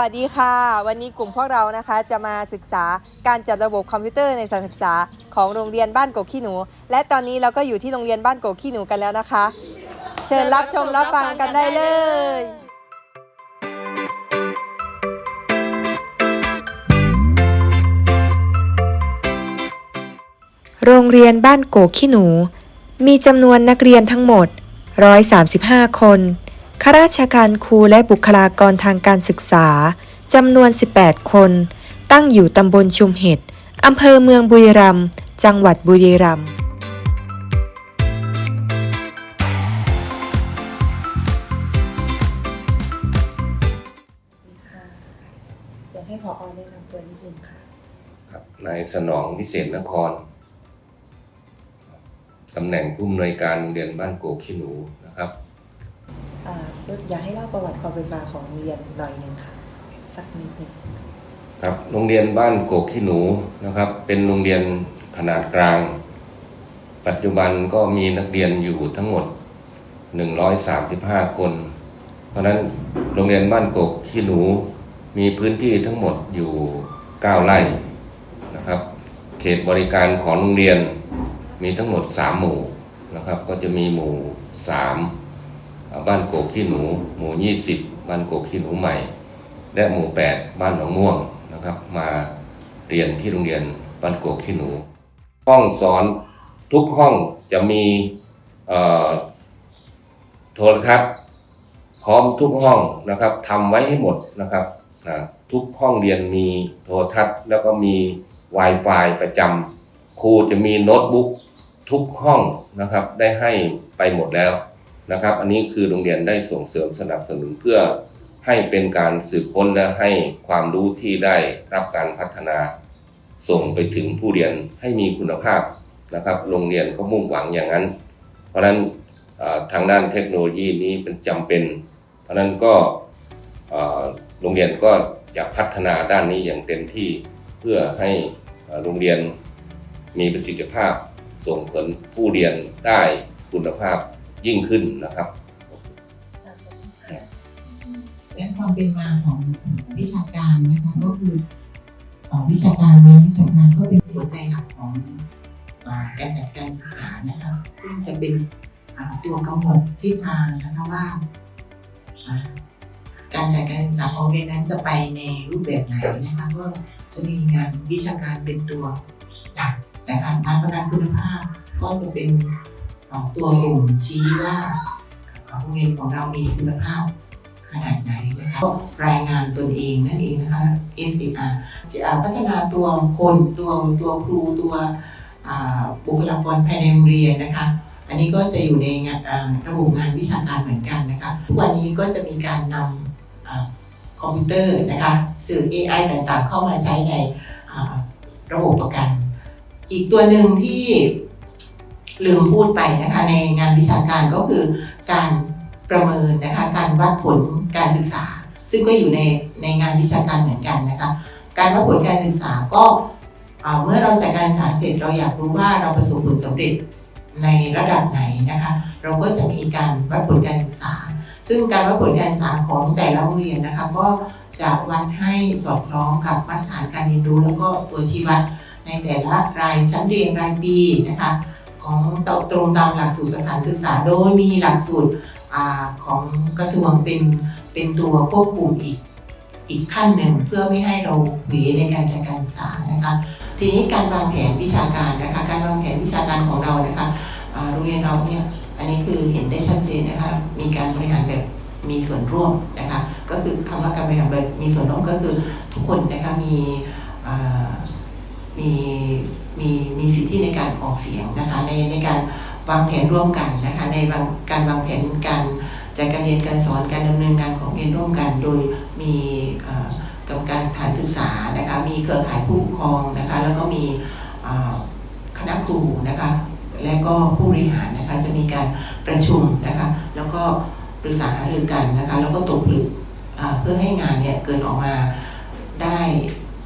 วัสดีค่ะ วันนี้กลุ่มพวกเรานะคะจะมาศึกษาการจัดระบบคอมพิวเตอร์ในสถานศึกษาของโรงเรียนบ้านโกกขี้หนู และตอนนี้เราก็อยู่ที่โรงเรียนบ้านโกกขี้หนูกันแล้วนะคะ เชิญรับชมรับฟังกันได้เลย โรงเรียนบ้านโกกขี้หนู มีจำนวนนักเรียนทั้งหมด 135 คน ข้าราชการครูและบุคลากรทางการศึกษาจำนวน 18 คน ตั้งอยู่ตำบลชุมเห็ดอำเภอเมืองบุรีรัมย์จังหวัดบุรีรัมย์อยากให้ขออแนะนำตัวนิดนึงค่ะ ครับนายสนองวิเศษนคร ตำแหน่งผู้อำนวยการโรงเรียนบ้านโกกขี้หนูนะครับ อยากให้เล่าประวัติความเป็นมาของโรงเรียนหน่อยหนึ่งค่ะ สักนิดนึงครับโรงเรียนบ้านโกกขี้หนูนะครับ เป็นโรงเรียนขนาดกลาง ปัจจุบันก็มีนักเรียนอยู่ทั้งหมด 135 คน เพราะฉะนั้นโรงเรียนบ้านโกกขี้หนูมีพื้นที่ทั้งหมดอยู่ 9 ไร่นะครับ เขตบริการของโรงเรียนมีทั้งหมด 3 หมู่นะครับ ก็จะมีหมู่ 3 บ้านโกกขี้หนู หมู่ 20 บ้านโกกขี้หนูใหม่ และหมู่ 8 บ้านหนองม่วงนะครับมาเรียนที่โรงเรียนบ้านโกกขี้หนู ห้องสอนทุกห้องจะมีโทรทัศน์พร้อมทุกห้องนะครับทำไว้ให้หมดนะครับทุกห้องเรียนมีโทรทัศน์แล้วก็มี Wi-Fi ประจำครูจะมีโน้ตบุ๊กทุกห้องนะครับได้ให้ไปหมดแล้ว นะครับ อันนี้คือโรงเรียนได้ส่งเสริมสนับสนุนเพื่อให้เป็นการสืบค้นและให้ความรู้ที่ได้รับการพัฒนา ส่งไปถึงผู้เรียนให้มีคุณภาพนะครับ โรงเรียนก็มุ่งหวังอย่างนั้น เพราะฉะนั้นทางด้านเทคโนโลยีนี้เป็นจำเป็น เพราะฉะนั้นก็โรงเรียนก็อยากพัฒนาด้านนี้อย่างเต็มที่เพื่อให้โรงเรียนมีประสิทธิภาพส่งผลผู้เรียนได้คุณภาพ ยิ่งขึ้นนะครับและความเป็นมาของวิชาการนะคะก็คือเอ่อวิชาการนี้วิชาการก็เป็นหัวใจหลักของการจัดการศึกษานะคะซึ่งจะเป็นตัวกำหนดทิศทางนะคะว่า การจัดการศึกษาของเรียนนั้นจะไปในรูปแบบไหนนะคะก็จะมีงานวิชาการเป็นตัวหลักแต่การการประกันคุณภาพก็จะเป็น เอ่อตัวบ่งชี้ว่าเอ่อโรงเรียนของเรามีคุณภาพขนาดไหนนะคะรายงานตนเองนั่นเองนะคะ SBR จะพัฒนาตัวคนตัวตัวครูตัวอ่าบุคลากรภายในโรงเรียนนะคะ อันนี้ก็จะอยู่ในงานระบบงานวิชาการเหมือนกันนะคะ ทุกวันนี้ก็จะมีการนำอคอมพิวเตอร์นะคะสื่อ AI ต่างๆ เข้ามาใช้ในระบบประกัน อีกตัวหนึ่งที่ ลืมพูดไปนะคะในงานวิชาการก็คือการประเมินนะคะการวัดผลการศึกษา ซึ่งก็อยู่ในในงานวิชาการเหมือนกันนะคะการวัดผลการศึกษาก็เมื่อเราจัดการศึกษาเสร็จเราอยากรู้ว่าเราประสบผลสำเร็จในระดับไหนนะคะ เราก็จะมีการวัดผลการศึกษา ซึ่งการวัดผลการศึกษาของแต่ละโรงเรียนนะคะ ก็จะวัดให้สอดคล้องกับมาตรฐานการเรียนรู้ แล้วก็ตัวชี้วัดในแต่ละรายชั้นเรียนรายปีนะคะ ของตรงตามหลักสูตรสถานศึกษา โดยมีหลักสูตรอของกระทรวงเป็นเป็นตัวควบคุมอีกอีกขั้นหนึ่งเพื่อไม่ให้เราหวีในการจัดการศึกษานะคะ ทีนี้การวางแผนวิชาการนะคะ การวางแผนวิชาการของเรานะคะโรงเรียนเราเนี่ยอันนี้คือเห็นได้ชัดเจนนะคะมีการบริหารแบบมีส่วนร่วมนะคะก็คือคำว่าการบริหารแบบมีส่วนร่วมก็คือทุกคนนะคะมี มีมีมีสิทธิในการออกเสียงนะคะในในการวางแผนร่วมกันนะคะในาการวางแผนการจัดการเรียนการสอนการดำเนินงานของเรียนร่วมกัน โดยมีกรรมการสถานศึกษานะคะมีเครือข่ายผู้ปกครองนะคะแล้วก็มีคณะครูนะคะและก็ผู้บริหารนะคะจะมีการประชุมนะคะแล้วก็ปรึกษาหารือกันนะคะแล้วก็ตกผลึกเพื่อให้งานเนี่ยเกิดออกมาได้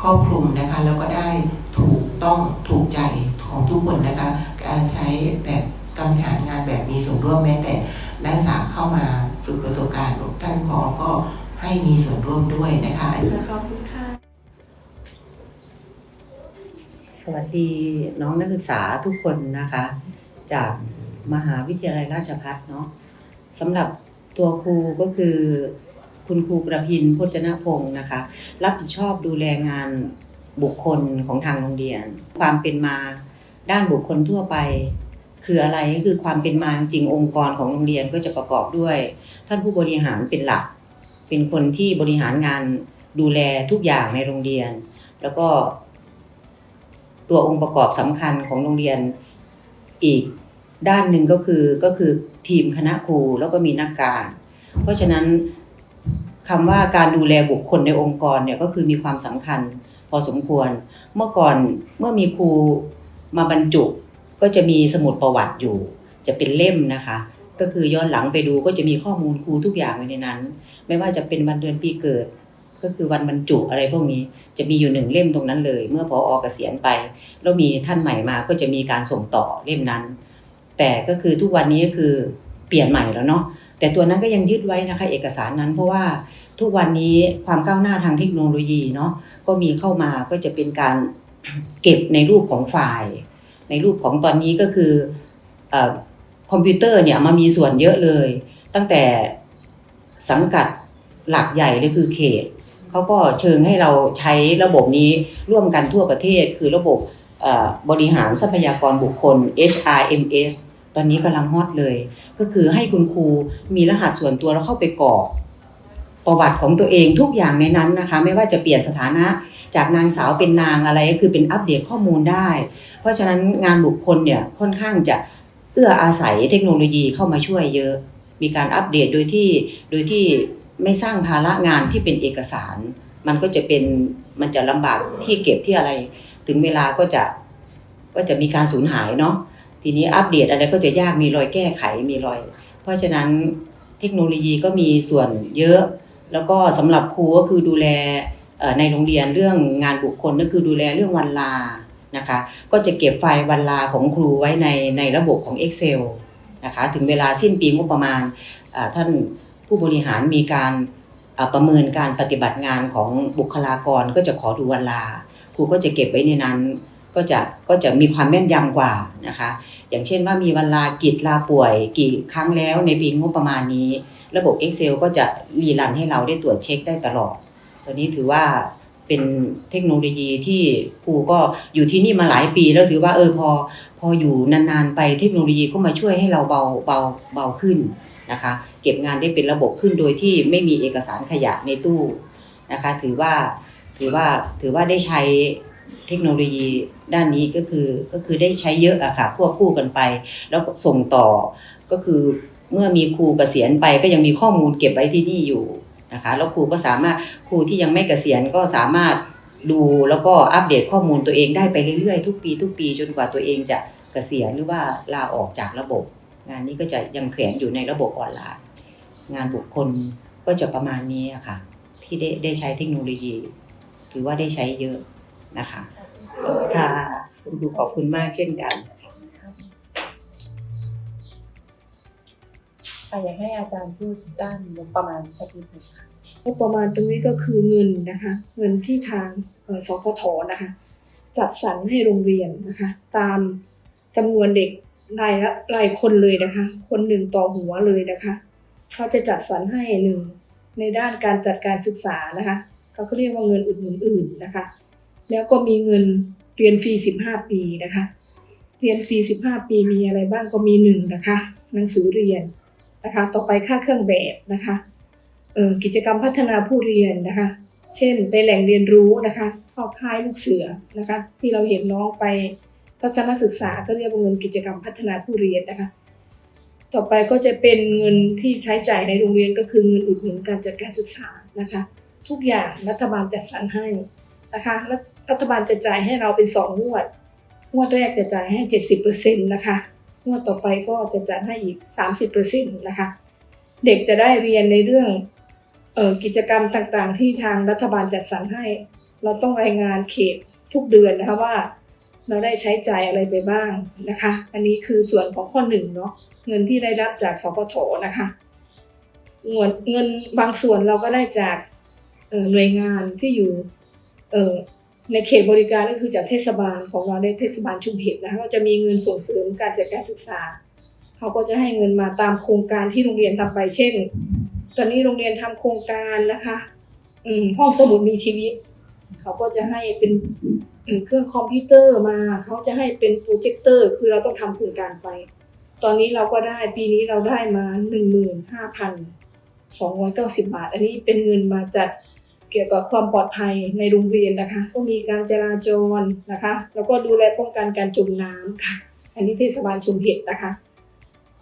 ครอบคลุมนะคะแล้วก็ได้ ต้องถูกใจของทุกคนนะคะการใช้แบบการบริหารงานแบบมีส่วนร่วมแม้แต่นักศึกษาเข้ามาฝึกประสบการณ์ท่านผอก็ให้มีส่วนร่วมด้วยนะคะขอบคุณค่ะสวัสดีน้องนักศึกษาทุกคนนะคะ จากมหาวิทยาลัยราชภัฏเนาะสำหรับตัวครูก็คือ คุณครูประพินพจนพงศ์นะคะ รับผิดชอบดูแลงาน บุคคลของทางโรงเรียน ความเป็นมาด้านบุคคลทั่วไป คืออะไรก็คือความเป็นมาจริงองค์กรของโรงเรียนก็จะประกอบด้วย ท่านผู้บริหารเป็นหลัก เป็นคนที่บริหารงานดูแลทุกอย่างในโรงเรียน แล้วก็ ตัวองค์ประกอบสำคัญของโรงเรียนอีกด้านหนึ่งก็คือก็คือทีมคณะครูแล้วก็มีนักการ เพราะฉะนั้นคำว่าการดูแลบุคคลในองค์กรเนี่ยก็คือมีความสำคัญ พอสมควร เมื่อก่อนเมื่อมีครูมาบรรจุ ก็จะมีสมุดประวัติอยู่ จะเป็นเล่มนะคะ ก็คือย้อนหลังไปดูก็จะมีข้อมูลครูทุกอย่างไว้ในนั้น ไม่ว่าจะเป็นวันเดือนปีเกิด ก็คือวันบรรจุอะไรพวกนี้จะมีอยู่หนึ่งเล่มตรงนั้นเลย เมื่อพออเกษียณไป แล้วมีท่านใหม่มาก็จะมีการส่งต่อเล่มนั้น แต่ก็คือทุกวันนี้ก็คือ เปลี่ยนใหม่แล้วเนาะแต่ตัวนั้นก็ยังยึดไว้นะคะ เอกสารนั้นเพราะว่าทุกวันนี้ความก้าวหน้าทางเทคโนโลยีเนาะก็มีเข้ามาก็จะเป็นการเก็บในรูปของไฟล์ในรูปของตอนนี้ก็คืออคอมพิวเตอร์เนี่ยมามีส่วนเยอะเลย ตั้งแต่สังกัดหลักใหญ่เลยคือเขตเขาก็เชิญให้เราใช้ระบบนี้ร่วมกันทั่วประเทศ คือระบบบริหารทรัพยากรบุคคล HRMS ตอนนี้กำลังฮอตเลย ก็คือให้คุณครูมีรหัสส่วนตัวแล้วเข้าไปกรอกประวัติของตัวเองทุกอย่างในนั้นนะคะ ไม่ว่าจะเปลี่ยนสถานะจากนางสาวเป็นนางอะไรก็คือเป็นอัปเดตข้อมูลได้ เพราะฉะนั้นงานบุคคลเนี่ยค่อนข้างจะเอื้ออาศัยเทคโนโลยีเข้ามาช่วยเยอะ มีการอัปเดตโดยที่โดยที่ไม่สร้างภาระงานที่เป็นเอกสาร มันก็จะเป็นมันจะลำบากที่เก็บที่อะไร ถึงเวลาก็จะก็จะมีการสูญหายเนาะ ทีนี้อัปเดตอะไรก็จะยากมีรอยแก้ไขมีรอย เพราะฉะนั้นเทคโนโลยีก็มีส่วนเยอะ แล้วก็สำหรับครูก็คือดูแลในโรงเรียนเรื่องงานบุคคลก็คือดูแลเรื่องวันลานะคะ ก็จะเก็บไฟล์วันลาของครูไว้ในในระบบของ Excel นะคะถึงเวลาสิ้นปีงบประมาณท่านผู้บริหารมีการประเมินการปฏิบัติงานของบุคลากรก็จะขอดูวันลา ครูก็จะเก็บไว้ในนั้น ก็จะก็จะมีความแม่นยำกว่านะคะ อย่างเช่นว่ามีวันลากิจลาป่วย กี่ครั้งแล้วในปีงบประมาณนี้ ระบบ Excel ก็จะรีรันให้เราได้ตรวจเช็คได้ตลอด ตัวนี้ถือว่าเป็นเทคโนโลยีที่ครูก็อยู่ที่นี่มาหลายปีแล้วถือว่าเออพอพออยู่นานๆไปเทคโนโลยีก็มาช่วยให้เราเบาเบาเบาขึ้นนะคะ เก็บงานได้เป็นระบบขึ้นโดยที่ไม่มีเอกสารขยะในตู้นะคะ ถือว่าถือว่าถือว่าได้ใช้ เทคโนโลยีด้านนี้ก็คือก็คือได้ใช้เยอะอะค่ะควบคู่กันไป แล้วส่งต่อก็คือเมื่อมีครูเกษียณไปก็ยังมีข้อมูลเก็บไว้ที่นี่อยู่นะคะแล้วครูก็สามารถครูที่ยังไม่เกษียณก็สามารถดูแล้วก็อัปเดตข้อมูลตัวเองได้ไปเรื่อยๆ ทุกปีทุกปีจนกว่าตัวเองจะเกษียณหรือว่าลาออกจากระบบ งานนี้ก็จะยังแขวนอยู่ในระบบออนไลน์ งานบุคคลก็จะประมาณนี้อะค่ะ ที่ได้ได้ใช้เทคโนโลยี ถือว่าได้ใช้เยอะนะคะ ค่ะคุณครูขอบคุณมากเช่นกันอะอยากให้อาจารย์พูดด้านงบประมาณสักนิดหนึ่งค่ะงบประมาณตรงนี้ก็คือเงินนะคะเงินที่ทางสพทนะคะจัดสรรให้โรงเรียนนะคะตามจำนวนเด็กรายละรายคนเลยนะคะ คนหนึ่งต่อหัวเลยนะคะเขาจะจัดสรรให้หนึ่งในด้านการจัดการศึกษานะคะเขาก็เรียกว่าเงินอุดหนุนอื่นนะคะ แล้วก็มีเงินเรียนฟรี 15 ปีนะคะ เรียนฟรี 15 ปีมีอะไรบ้างก็มีหนึ่งนะคะ หนังสือเรียนนะคะ ต่อไปค่าเครื่องแบบนะคะเออกิจกรรมพัฒนาผู้เรียนนะคะ เช่นไปแหล่งเรียนรู้นะคะข้าค่ายลูกเสือนะคะ ที่เราเห็นน้องไปทัศนศึกษาก็เรียกว่าเงินกิจกรรมพัฒนาผู้เรียนนะคะ ต่อไปก็จะเป็นเงินที่ใช้จ่ายในโรงเรียนก็คือเงินอุดหนุนการจัดการศึกษานะคะ ทุกอย่างรัฐบาลจัดสรรให้นะคะ รัฐบาลจะจ่ายให้เราเป็นสองงวด งวดแรกจะจ่ายให้เจ็ดสิบเปอร์เซ็นต์นะคะ งวดต่อไปก็จะจ่ายให้อีกสามสิบเปอร์เซ็นต์นะคะ เด็กจะได้เรียนในเรื่องออกิจกรรมต่างๆ ที่ทางรัฐบาลจัดสรรให้ เราต้องรายงานเขตทุกเดือนนะคะว่า เราได้ใช้จ่ายอะไรไปบ้างนะคะ อันนี้คือส่วนของข้อหนึ่งเนาะ เงินที่ได้รับจากสปทนะคะเงินเงินบางส่วนเราก็ได้จากหน่วยงานที่อยู่ ในเขตบริการก็คือจากเทศบาลของเราในเทศบาลชุมเห็ดนะคะก็จะมีเงินส่งเสริมการจัดการศึกษา เขาก็จะให้เงินมาตามโครงการที่โรงเรียนทำไป เช่น ตอนนี้โรงเรียนทำโครงการนะคะ อืมห้องสมุดมีชีวิต เขาก็จะให้เป็นเครื่องคอมพิวเตอร์มา เขาจะให้เป็นโปรเจคเตอร์ คือเราต้องทำโครงการไป ตอนนี้เราก็ได้ปีนี้เราได้มาหนึ่งหมื่นห้าพันสองร้อยเก้าสิบบาท อันนี้เป็นเงินมาจัด เกี่ยวกับความปลอดภัยในโรงเรียนนะคะ ก็มีการจราจรนะคะ แล้วก็ดูแลป้องกันการจมน้ำค่ะ อันนี้เทศบาลชุมเห็ดนะคะ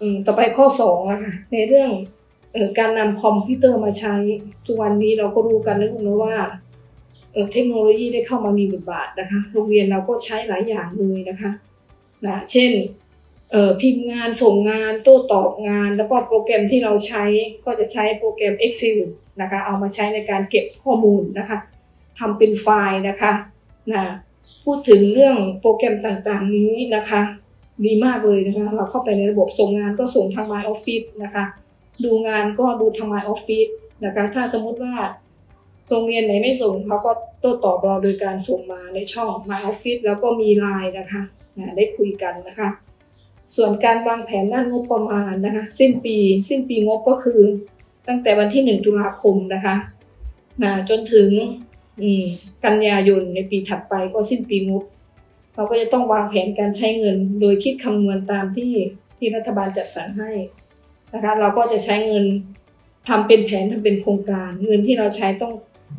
อืมต่อไปข้อสองนะคะในเรื่องออการนำคอมพิวเตอร์มาใช้ทุกวันนี้เราก็รู้กันนะคุณนะว่าเทคโนโลยีได้เข้ามามีบทบาทนะคะ โรงเรียนเราก็ใช้หลายอย่างเลยนะคะนะเช่น พิมพ์งานส่งงานโต้ตอบงาน แล้วก็โปรแกรมที่เราใช้ก็จะใช้โปรแกรม Excel นะคะเอามาใช้ในการเก็บข้อมูลนะคะทำเป็นไฟล์นะคะนะพูดถึงเรื่องโปรแกรมต่างๆนี้นะคะ ดีมากเลยนะคะ เราเข้าไปในระบบส่งงานก็ส่งทาง My Office นะคะ ดูงานก็ดูทาง My Office นะคะถ้าสมมุติว่าโรงเรียนไหนไม่ส่งเขาก็โต้ตอบเราโดยการส่งมาในช่อง My Office แล้วก็มีไลน์นะคะนะได้คุยกันนะคะ ส่วนการวางแผนด้านงบประมาณนะคะ สิ้นปี สิ้นปีงบก็คือ ตั้งแต่วันที่ 1 ตุลาคมนะคะนะจนถึงกันยายนในปีถัดไปก็สิ้นปีงบ เราก็จะต้องวางแผนการใช้เงิน โดยคิดคำนวณตามที่ที่รัฐบาลจัดสรรให้นะคะ เราก็จะใช้เงินทำเป็นแผนทำเป็นโครงการ เงินที่เราใช้ต้อง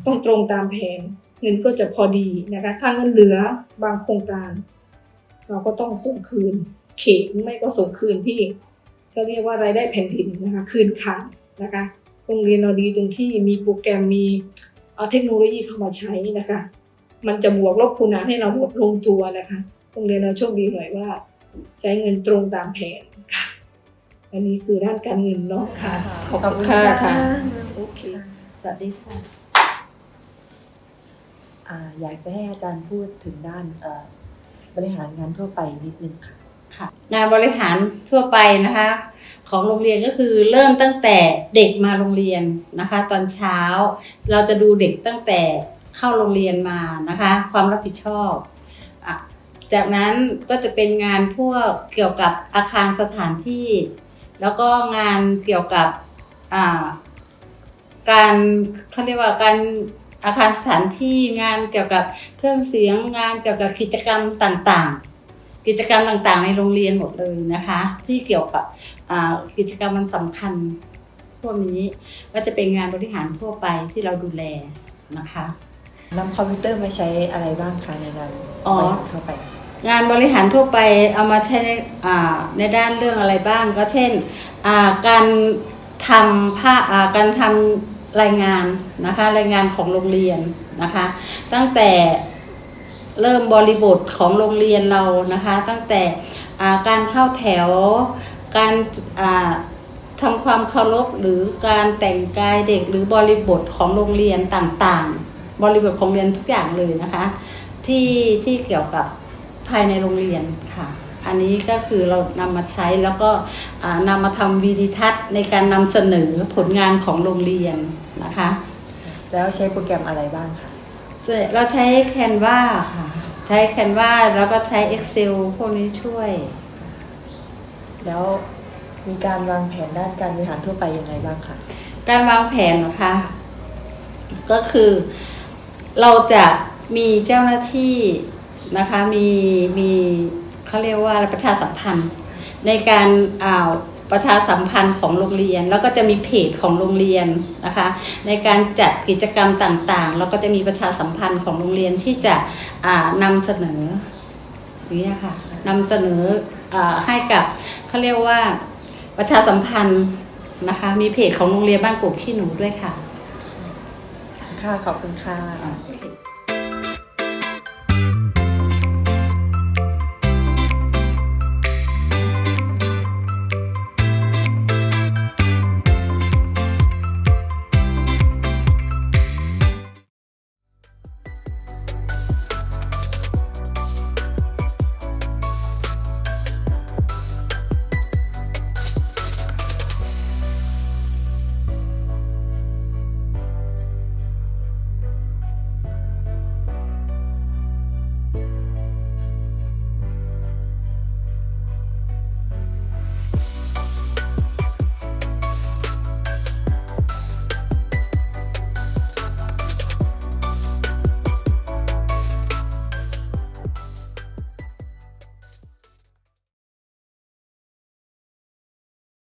ต้องตรงตามแผน เงินก็จะพอดีนะคะถ้าเงินเหลือบางโครงการ เราก็ต้องส่งคืน เขตหรือไม่ก็ส่งคืนที่ก็เรียกว่ารายได้แผ่นดินนะคะคืนคลังนะคะโรงเรียนเราดีตรงที่มีโปรแกรมมีเอาเทคโนโลยีเข้ามาใช้นะคะ มันจะบวกลบคูณหารให้เราหมดลงตัวนะคะโรงเรียนเราโชคดีหน่อยว่า ใช้เงินตรงตามแผนค่ะอันนี้คือด้านการเงินเนาะค่ะ ขอบคุณค่ะค่ะโอเคสวัสดีค่ะอ่าอยากจะให้อาจารย์พูดถึงด้านเอ่อบริหารงานทั่วไปนิดนึงค่ะ ค่ะ งานบริหารทั่วไปนะคะ ของโรงเรียนก็คือเริ่มตั้งแต่เด็กมาโรงเรียนนะคะ ตอนเช้า เราจะดูเด็กตั้งแต่เข้าโรงเรียนมานะคะ ความรับผิดชอบอจากนั้นก็จะเป็นงานพวกเกี่ยวกับอาคารสถานที่ แล้วก็งานเกี่ยวกับการเขาเรียกว่าการอาคารสถานที่งานเกี่ยวกับเครื่องเสียงงานเกี่ยวกับกิจกรรมต่างๆ กิจกรรมต่างๆ ในโรงเรียนหมดเลยนะคะ ที่เกี่ยวกับอ่ากิจกรรมมันสำคัญพวกนี้ก็จะเป็นงานบริหารทั่วไปที่เราดูแลนะคะนำคอมพิวเตอร์มาใช้อะไรบ้างคะในงานอ๋อบริหารทั่วไป งานบริหารทั่วไปเอามาใช้ในอ่าในด้านเรื่องอะไรบ้าง ก็เช่นอ่าการทำผ้าอ่าการทำรายงานนะคะรายงานของโรงเรียนนะคะ ตั้งแต่ เริ่มบริบทของโรงเรียนเรานะคะ ตั้งแต่การเข้าแถว การอ่าทำความเคารพหรือการแต่งกายเด็กหรือบริบทของโรงเรียนต่างๆ บริบทของเรียนทุกอย่างเลยนะคะ ที่ที่เกี่ยวกับภายในโรงเรียนค่ะ อันนี้ก็คือเรานำมาใช้แล้วก็อ่านำมาทำวีดิทัศน์ในการนำเสนอผลงานของโรงเรียนนะคะ แล้วใช้โปรแกรมอะไรบ้างคะ ส่วนเราใช้ Canva ค่ะ ใช้ Canva แล้วก็ใช้ Excel พวกนี้ช่วย แล้วมีการวางแผนด้านการบริหารทั่วไปยังไงบ้างคะการวางแผนนะคะ ก็คือเราจะมีเจ้าหน้าที่นะคะมีมีเขาเรียกว่าประชาสัมพันธ์ ในการอ่า ประชาสัมพันธ์ของโรงเรียน แล้วก็จะมีเพจของโรงเรียนนะคะ ในการจัดกิจกรรมต่างๆ แล้วก็จะมีประชาสัมพันธ์ของโรงเรียนที่จะอ่านำเสนออย่างนี้ยค่ะนำเสนออาให้กับเขาเรียกว่าประชาสัมพันธ์นะคะ มีเพจของโรงเรียนบ้านกกขี้หนูด้วยค่ะ ค่ะขอบคุณค่ะอ่า